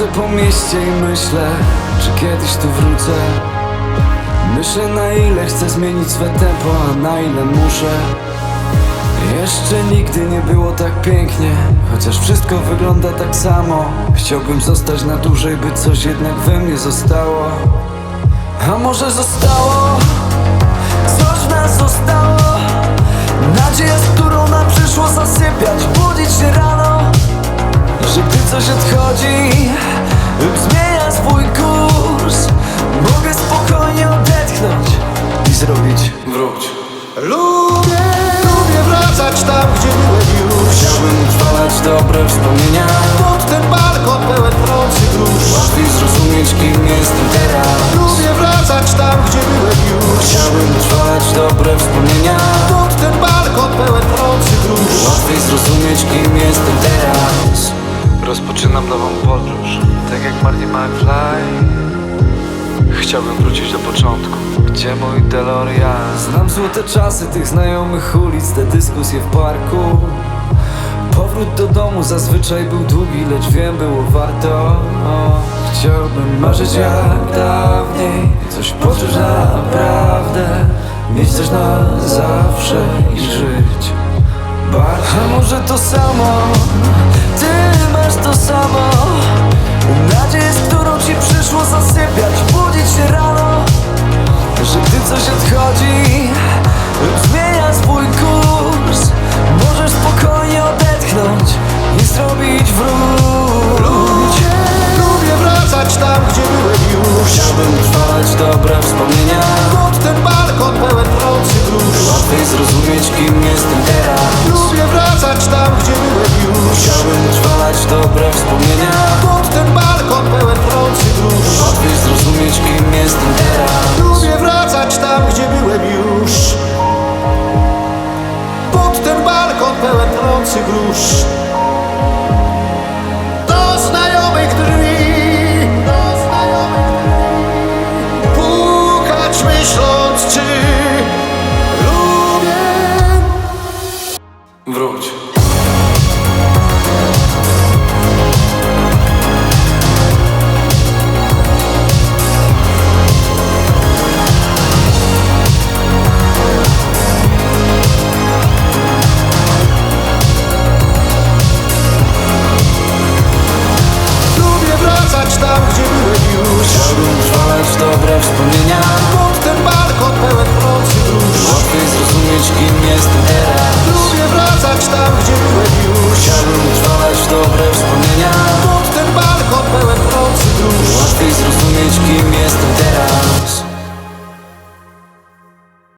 Chodzę po mieście i myślę, czy kiedyś tu wrócę? Myślę na ile chcę zmienić swe tempo, a na ile muszę. Jeszcze nigdy nie było tak pięknie, chociaż wszystko wygląda tak samo. Chciałbym zostać na dłużej, by coś jednak we mnie zostało. A może zostało? Coś w nas zostało. Nadzieja, z którą nam przyszło zasypiać, budzić się rano. Że gdy coś odchodzi dobre wspomnienia Pod ten balkon pełen procy grusz. Łatwiej zrozumieć kim jestem teraz Lubię wracać tam, gdzie byłem już. Chciałbym utrwalać dobre wspomnienia Pod ten balkon pełen procy grusz. Łatwiej zrozumieć kim jestem teraz Rozpoczynam nową podróż Tak jak Marty McFly Chciałbym wrócić do początku Gdzie mój DeLorean? Znam złote czasy tych znajomych ulic Te dyskusje w parku Powrót do domu zazwyczaj był długi Lecz wiem było warto. O, Chciałbym marzyć jak dawniej Coś poczuć naprawdę Mieć coś na zawsze i żyć. A może to samo Ty tam, gdzie byłem już. Chciałbym utrwalać dobre wspomnienia Pod ten balkon pełen procy grusz. Łatwiej zrozumieć kim jestem teraz Lubię wracać tam, gdzie byłem już. Chciałbym utrwalać dobre wspomnienia Pod ten balkon pełen procy grusz. Łatwiej zrozumieć kim jestem teraz Lubię wracać tam, gdzie byłem już. Pod ten balkon pełen trący grusz. myślą